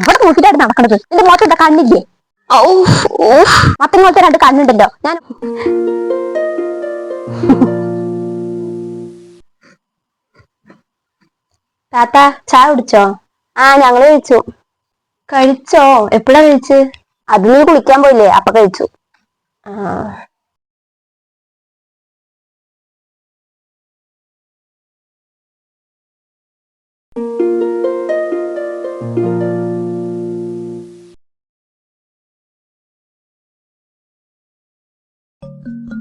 ഇവിടെ നോക്കിട്ടാണ് നടക്കണത്. എന്റെ എന്താ കണ്ണില്ലേ? മത്തങ്ങ പോലത്തെ രണ്ട് കണ്ണുണ്ടല്ലോ. ഞാൻ താത്ത ചായ കുടിച്ചോ? ആ ഞങ്ങൾ കഴിച്ചു. കഴിച്ചോ? എപ്പോഴാ കഴിച്ച്? അത് നീ കുളിക്കാൻ പോയില്ലേ? അപ്പൊ കഴിച്ചു. ആ.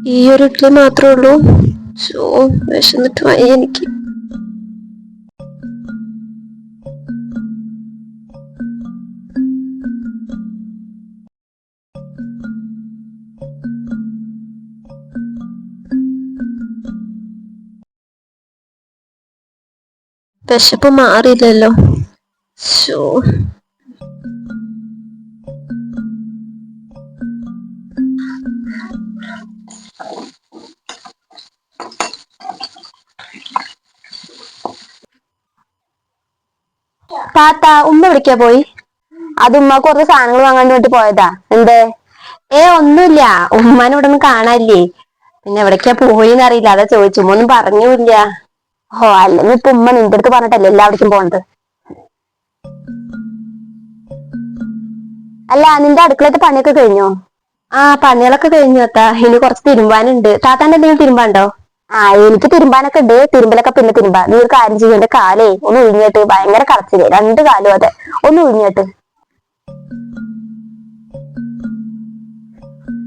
ഈ ഒരു ഇഡ്ഡലി മാത്രമേ ഉള്ളൂ. സോ വിശന്നിട്ട് വയ്യ എനിക്ക്. വിശപ്പ് മാറിയില്ലല്ലോ. ശോ താത്ത ഉമ്മ വിളിക്കാ പോയി? അത് ഉമ്മ കുറച്ച് സാധനങ്ങൾ വാങ്ങാൻ വേണ്ടി പോയതാ. എന്തേ? ഏ ഒന്നുമില്ല. ഉമ്മാനെ ഇവിടെ ഒന്നും കാണാനില്ലേ? പിന്നെ എവിടേക്കാ പോയിന്ന് അറിയില്ല. അതാ ചോദിച്ചു. ഉമ്മ ഒന്നും പറഞ്ഞൂല്ല ഓ അല്ലെങ്കിൽ ഇപ്പൊ ഉമ്മ നിന്റെ അടുത്ത് പറഞ്ഞിട്ടല്ലേ എല്ലാവിടേക്കും പോണത് അല്ല നിന്റെ അടുക്കളത്തെ പണിയൊക്കെ കഴിഞ്ഞോ? ആ പണികളൊക്കെ കഴിഞ്ഞു ഇനി കുറച്ച് തിരുമ്പാനുണ്ട്. താത്താന്റെ എന്തെങ്കിലും തിരുമ്പാണ്ടോ ആ എനിക്ക് തിരുമ്പാനൊക്കെ ഉണ്ട്. തിരുമ്പലൊക്കെ പിന്നെ തിരുമ്പാ. നീ ഒരു കാര്യം ചെയ്യും. എന്റെ കാലേ ഒന്ന് ഒഴിഞ്ഞിട്ട് ഭയങ്കര കറച്ചിൽ രണ്ട് കാലും അതെ. ഒന്ന് ഒഴിഞ്ഞിട്ട്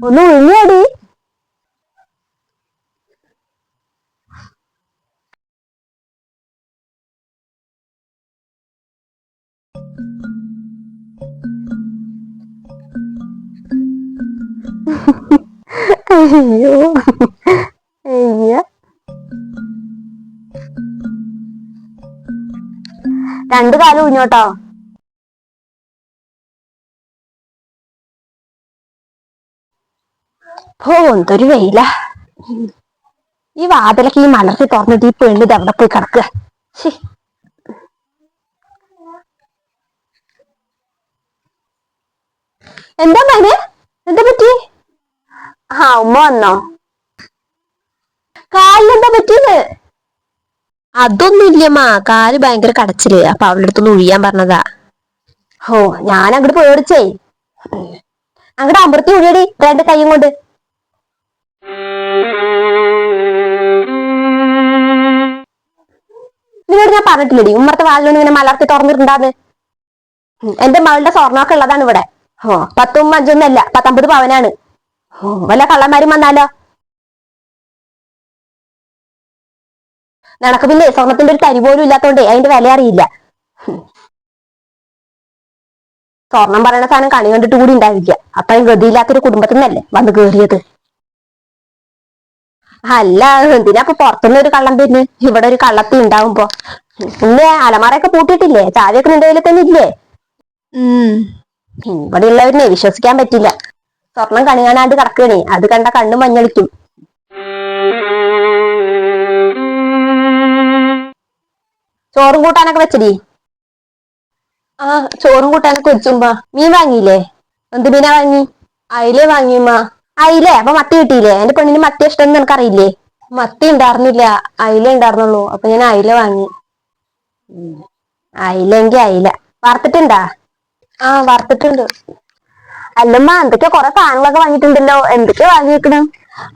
ഒന്ന് ഒഴിഞ്ഞടി അയ്യോ അയ്യോ. രണ്ടു കാലം ഊഞ്ഞോട്ടോ? ഓ വെയില. ഈ വാതിലൊക്കെ ഈ മലർത്തി തുറന്നിട്ട് ഈ പെണ്ണ് ഇത് എവിടെ പോയി കിടക്കുക. എന്താ മോനെ എന്താ പറ്റി? ആ ഉമ്മ വന്നോ? കാലിലെന്താ പറ്റിയത്? അതൊന്നുമില്ലമ്മാ കാൽ ഭയങ്കര കടച്ചിൽ. അപ്പൊ അവളുടെ അടുത്തൊന്ന് ഒഴിയാൻ പറഞ്ഞതാ. ഓ ഞാൻ അങ്ങോട്ട് പേടിച്ചേ. അങ്ങോട്ട് അമൃത്തി ഒഴിയടി. രണ്ട് കൈയും കൊണ്ട്. നിന്നോട് ഞാൻ പറഞ്ഞിട്ടില്ലടി. ഉമ്മറത്തെ വാലിനോട് ഇങ്ങനെ മലർത്തി തുറന്നിട്ടുണ്ടാന്ന്. എന്റെ മകളുടെ സ്വർണമൊക്കെ ഉള്ളതാണ് ഇവിടെ. ഓ പത്തും അഞ്ചൊന്നല്ല പത്തമ്പത് പവനാണ്. വല്ല കള്ളന്മാരും വന്നാലോ? നിനക്ക് പിന്നെ സ്വർണത്തിന്റെ ഒരു തരി പോലും ഇല്ലാത്തോണ്ടേ അതിന്റെ വില അറിയില്ല. സ്വർണം പറയുന്ന സാധനം കണി കണ്ടിട്ട് കൂടി ഉണ്ടാവില്ല അത്രയും ഗതിയില്ലാത്തൊരു കുടുംബത്തിൽ നിന്നല്ലേ വന്ന് കേറിയത്? അല്ല എന്തിനാ ഇപ്പൊ പുറത്തുനിന്ന് ഒരു കള്ളം പിന്നെ ഇവിടെ ഒരു കള്ളത്തി ഉണ്ടാവുമ്പോ. പിന്നെ അലമാറയൊക്കെ പൂട്ടിയിട്ടില്ലേ? ചാവിയൊക്കെ നിന്റെ കയ്യിൽ തന്നെ ഇല്ലേ? ഇവിടെ ഉള്ളവരിനെ വിശ്വസിക്കാൻ പറ്റില്ല. സ്വർണം കണി കാണാണ്ട് കിടക്കണേ അത് കണ്ട കണ്ണു മഞ്ഞളിക്കും. ചോറും കൂട്ടാനൊക്കെ വെച്ചടി. ആ ചോറും കൂട്ടാനൊക്കെ വെച്ചുമ്പ മീൻ വാങ്ങിയില്ലേ? എന്ത് മീനാ വാങ്ങി? അയിലേ വാങ്ങിയമ്മ അയിലേ അപ്പൊ മത്തി കിട്ടിയില്ലേ? എന്റെ പെണ്ണിന് മത്തി ഇഷ്ടം നിനക്കറിയില്ലേ മത്തി ഉണ്ടായിരുന്നില്ല അയില ഉണ്ടായിരുന്നുള്ളൂ. അപ്പൊ ഞാൻ അയില വാങ്ങി. അയിലെങ്കി അയില. വറുത്തിട്ടുണ്ടാ? ആ വറുത്തിട്ടുണ്ട്. അല്ലമ്മ എന്തൊക്കെയാ കൊറേ സാധനങ്ങളൊക്കെ വാങ്ങിയിട്ടുണ്ടല്ലോ. എന്തൊക്കെയോ വാങ്ങി വെക്കണം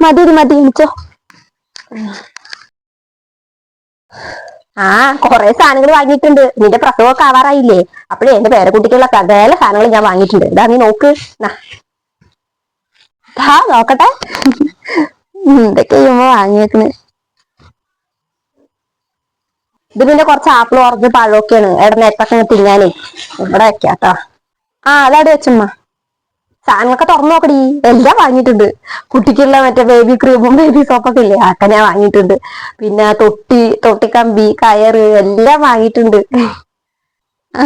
മതി മതി എനിച്ചോ ആ കൊറേ സാധനങ്ങൾ വാങ്ങിയിട്ടുണ്ട്. നിന്റെ പ്രസവമൊക്കെ ആവാറായില്ലേ? അപ്പഴേ എന്റെ പേരക്കുട്ടിക്കുള്ള സകല സാധനങ്ങൾ ഞാൻ വാങ്ങിയിട്ടുണ്ട്. ഇതാ നീ നോക്ക്. ആ നോക്കട്ടെ. എന്തൊക്കെ ചെയ്യുമ്പോ വാങ്ങിയേക്കണ്? ഇത് പിന്നെ കുറച്ച് ആപ്പിൾ ഉറഞ്ഞ് പഴമൊക്കെയാണ്. എവിടെ നേരത്തെ തിന്നാനേ. ഇവിടെ വെക്കാട്ടോ ആ അതവിടെ വെച്ചമ്മ. സാധനങ്ങളൊക്കെ തുറന്നു നോക്കടി എല്ലാം വാങ്ങിയിട്ടുണ്ട്. കുട്ടിക്കുള്ള മറ്റേ ബേബി ക്രീമും ബേബി സോപ്പൊക്കെ ഇല്ലേ? അതൊക്കെ ഞാൻ വാങ്ങിയിട്ടുണ്ട്. പിന്നെ തൊട്ടി തൊട്ടിക്കമ്പി കയറ് എല്ലാം വാങ്ങിയിട്ടുണ്ട്. ആ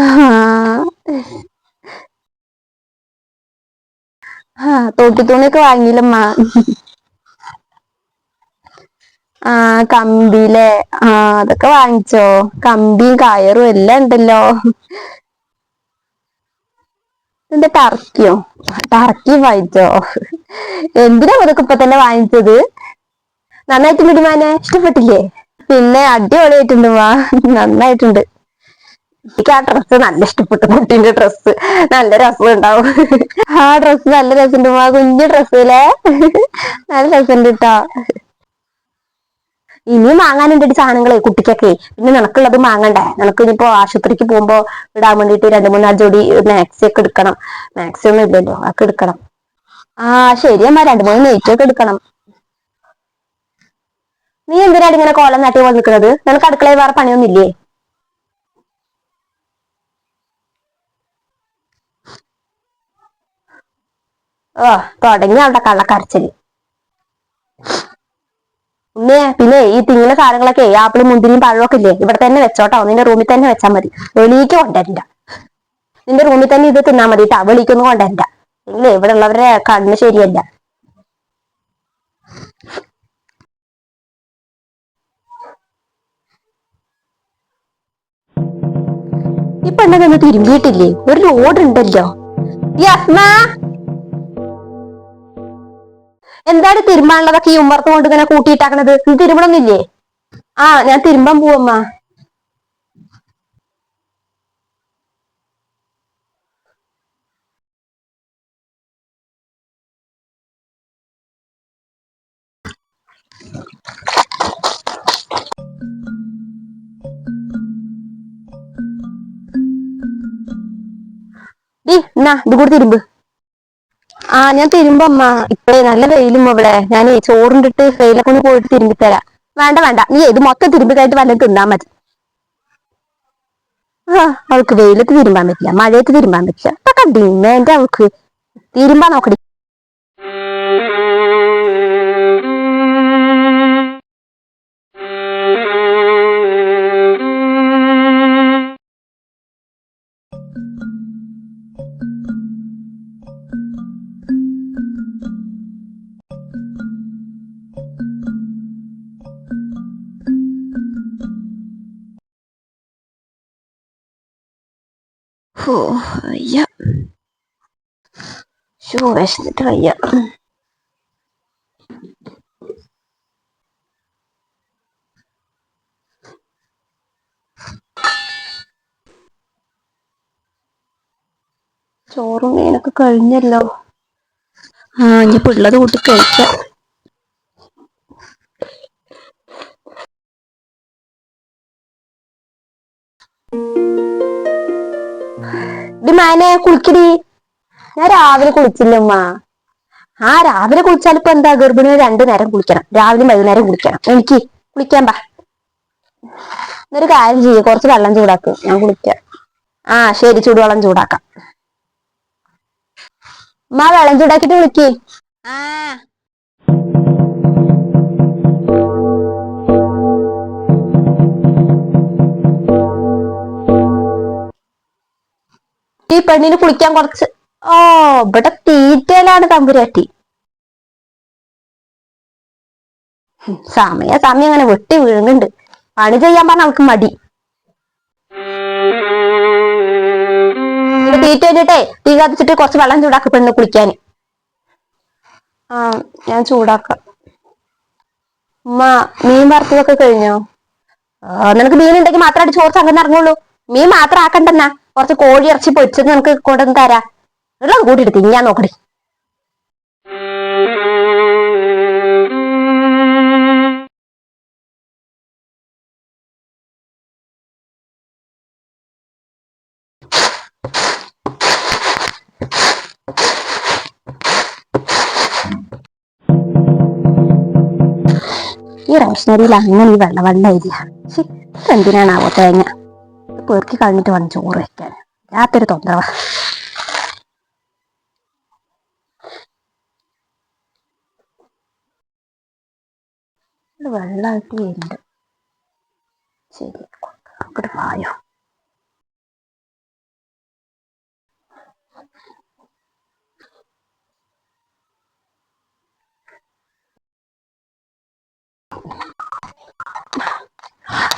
ആ തൊട്ടിത്തുണിയൊക്കെ വാങ്ങിയില്ലമ്മ. ആ കമ്പിയിലെ ആ അതൊക്കെ വാങ്ങിച്ചോ. കമ്പിയും കയറും എല്ലാം ഉണ്ടല്ലോ. എന്താ ടർക്കിയോ? ടർക്കി വാങ്ങിച്ചോ എന്തിനാ അതൊക്കെ ഇപ്പൊ തന്നെ വാങ്ങിച്ചത്? നന്നായിട്ടുണ്ട് മാനെ. ഇഷ്ടപ്പെട്ടില്ലേ? പിന്നെ അടിപൊളിയായിട്ടുണ്ട് വാ. നന്നായിട്ടുണ്ട്. എനിക്ക് ആ ഡ്രസ് നല്ല ഇഷ്ടപ്പെട്ടു. കുട്ടീന്റെ ഡ്രസ് നല്ല രസം ഉണ്ടാവും. ആ ഡ്രസ് നല്ല രസമുണ്ട് മാ കുഞ്ഞു ഡ്രസ്സ് അല്ലേ? നല്ല രസമുണ്ട് കേട്ടോ ഇനിയും വാങ്ങാനുണ്ട് ഈ സാധനങ്ങളെ? കുട്ടിക്കൊക്കെ. പിന്നെ നിനക്കുള്ളത് വാങ്ങണ്ടേ? നിനക്ക് ഇനിയിപ്പോ ആശുപത്രിക്ക് പോകുമ്പോ ഇടാൻ വേണ്ടിട്ട് രണ്ട് മൂന്നാൽ ജോഡി മാക്സി ഒക്കെ എടുക്കണം. മാക്സി ഒന്നും ഇല്ലല്ലോ. അതൊക്കെ എടുക്കണം. ആ ശരിയമ്മ രണ്ട് മൂന്ന് നെയ്റ്റ് ഒക്കെ എടുക്കണം. നീ എന്തിനാണ് ഇങ്ങനെ കോലം നാട്ടി പോലെ നിൽക്കുന്നത്? നിനക്ക് അടുക്കളയിൽ വേറെ പണിയൊന്നുമില്ലേ? ഓ തുടങ്ങി അവിടെ കള്ളക്കരച്ചൽ. ഉമ്മേ പിന്നെ ഈ തിങ്ങുന്ന സാധനങ്ങളൊക്കെ ആപ്പിളും മുന്തിരിയും പഴമൊക്കെ ഇല്ലേ? ഇവിടെ തന്നെ വെച്ചോട്ടോ. നിന്റെ റൂമിൽ തന്നെ വെച്ചാൽ മതി. വെളിക്ക് കൊണ്ടുവരണ്ട. നിന്റെ റൂമിൽ തന്നെ ഇത് തിന്നാ മതി കേട്ടോ വെളിക്കൊന്നും കൊണ്ടുവരണ്ട. ഇല്ലേ? ഇവിടെ ഉള്ളവരുടെ കണ്ണ് ശരിയല്ല. ഇപ്പൊ പെണ്ണൊന്നും തിരുമ്പിയിട്ടില്ലേ? ഒരു ലോഡ് ഉണ്ടല്ലോ. ഈ അസ്മ എന്താണ് തിരുമ്പാനുള്ളതൊക്കെ ഈ ഉമ്മർത്ത് കൊണ്ട് ഇങ്ങനെ കൂട്ടിയിട്ടാക്കണത്? നീ തിരുമ്പണൊന്നില്ലേ ആ ഞാൻ തിരുമ്പാൻ പോവമ്മ. ഇത് കൂടി തിരുമ്പ്. ആ ഞാൻ തിരുമ്പോ അമ്മ ഇപ്പഴേ നല്ല വെയിലും ഇവിടെ ഞാൻ ചോറുണ്ടിട്ട് വെയിലൊക്കെ പോയിട്ട് തിരുമ്പി തരാം വേണ്ട വേണ്ട. നീ ഇത് മൊത്തം തിരുമ്പി കഴിഞ്ഞിട്ട് വല്ലതും തിന്നാ മതി. ആ അവൾക്ക് വെയിലത്ത് തിരുമ്പാൻ പറ്റില്ല മഴയത്ത് തിരുമ്പാൻ പറ്റില്ല. അവൾക്ക്. തിരുമ്പാൻ നോക്കടി. ഓ വയ്യ ഷോ വിശന്നിട്ട് വയ്യ. ചോറും മീനൊക്കെ കഴിഞ്ഞല്ലോ. ആ ഇനി പിള്ളത് കൂട്ടി കഴിക്കാം. മാനെ കുളിക്കടി? ഞാൻ രാവിലെ കുളിച്ചില്ല ഉമ്മ. ആ രാവിലെ കുളിച്ചാൽ ഇപ്പൊ എന്താ? ഗർഭിണി രണ്ടു നേരം കുളിക്കണം. രാവിലെയും വൈകുന്നേരം കുളിക്കണം. എനിക്ക് കുളിക്കാൻ പാ. എന്നൊരു കാര്യം ചെയ്യ. കുറച്ച് വെള്ളം ചൂടാക്ക്. ഞാൻ കുളിക്കാം. ആ ശരി. ചൂടുവെള്ളം ചൂടാക്കാം. ഉമ്മ വെള്ളം ചൂടാക്കിട്ട് വിളിക്കേ ആ. ഈ പെണ്ണിന് കുളിക്കാൻ കുറച്ച് ഓ ഇവിടെ തീറ്റയിലാണ് തമ്പുരാട്ടി. സമയ സമയം അങ്ങനെ വെട്ടി വീഴുന്നുണ്ട് പണി ചെയ്യാൻ പറഞ്ഞ അവൾക്ക് മടി. തീറ്റ കഴിഞ്ഞിട്ടേ തീ കത്തിച്ചിട്ട് കുറച്ച് വെള്ളം ചൂടാക്കി പെണ്ണ് കുളിക്കാൻ ആ ഞാൻ ചൂടാക്കാം. ഉമ്മ മീൻ വറുത്തതൊക്കെ കഴിഞ്ഞോ? നിനക്ക് മീൻ ഉണ്ടെങ്കിൽ മാത്രമായിട്ട് ചോറ് അങ്ങനെ ഇറങ്ങുള്ളൂ. മീൻ മാത്രം ആക്കണ്ടെന്നാ. കുറച്ച് കോഴി ഇറച്ചി പൊരിച്ചത് നിനക്ക് കൊണ്ടുവന്ന് തരാ. എല്ലാം കൂടി എടുത്ത് ഞാൻ നോക്കടി ഈ റേഷനരിയിൽ അങ്ങനെ ഈ വെള്ള വെള്ള ഇല്ല. എന്തിനാണ് ആവോ തേങ്ങ? പെറുക്കി കഴിഞ്ഞിട്ട് വേണം ചോറ് വെക്കാൻ. രാത്രി തൊന്നറവ വെള്ളമായിട്ട് വരുന്നുണ്ട്. ശരി അങ്ങോട്ട് വായോ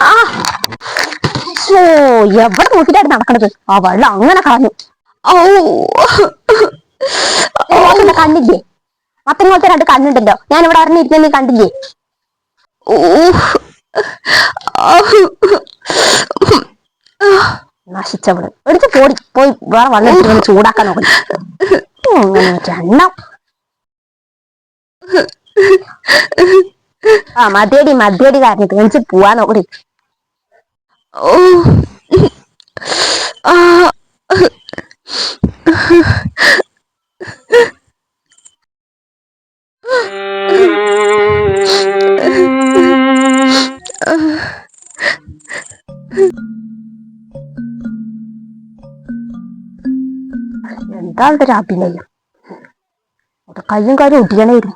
ആ ശോ, എവിടെ നോക്കിട്ടാണ് നടക്കണത്? ആ വെള്ളം അങ്ങനെ കളഞ്ഞു. ഓ. കണ്ണില്ലേ മത്തൻ പോലത്തെ രണ്ട് കണ്ണുണ്ടല്ലോ ഞാൻ ഇവിടെ അറിഞ്ഞിരിക്കുന്ന നീ കണ്ടില്ലേ? ഊ നശിച്ചവൾ. എടുത്ത് പോടി. പോയി വേറെ വെള്ളം ചൂടാക്കാൻ നോക്കണം അങ്ങനെ ആ മതിയടി മതിയടി കാരണം തെളിച്ച് പോവാൻ നോക്കടി ഓ എന്താ അവിടെ അഭിനയം കയ്യും കാര്യം ഒടിയണായിരുന്നു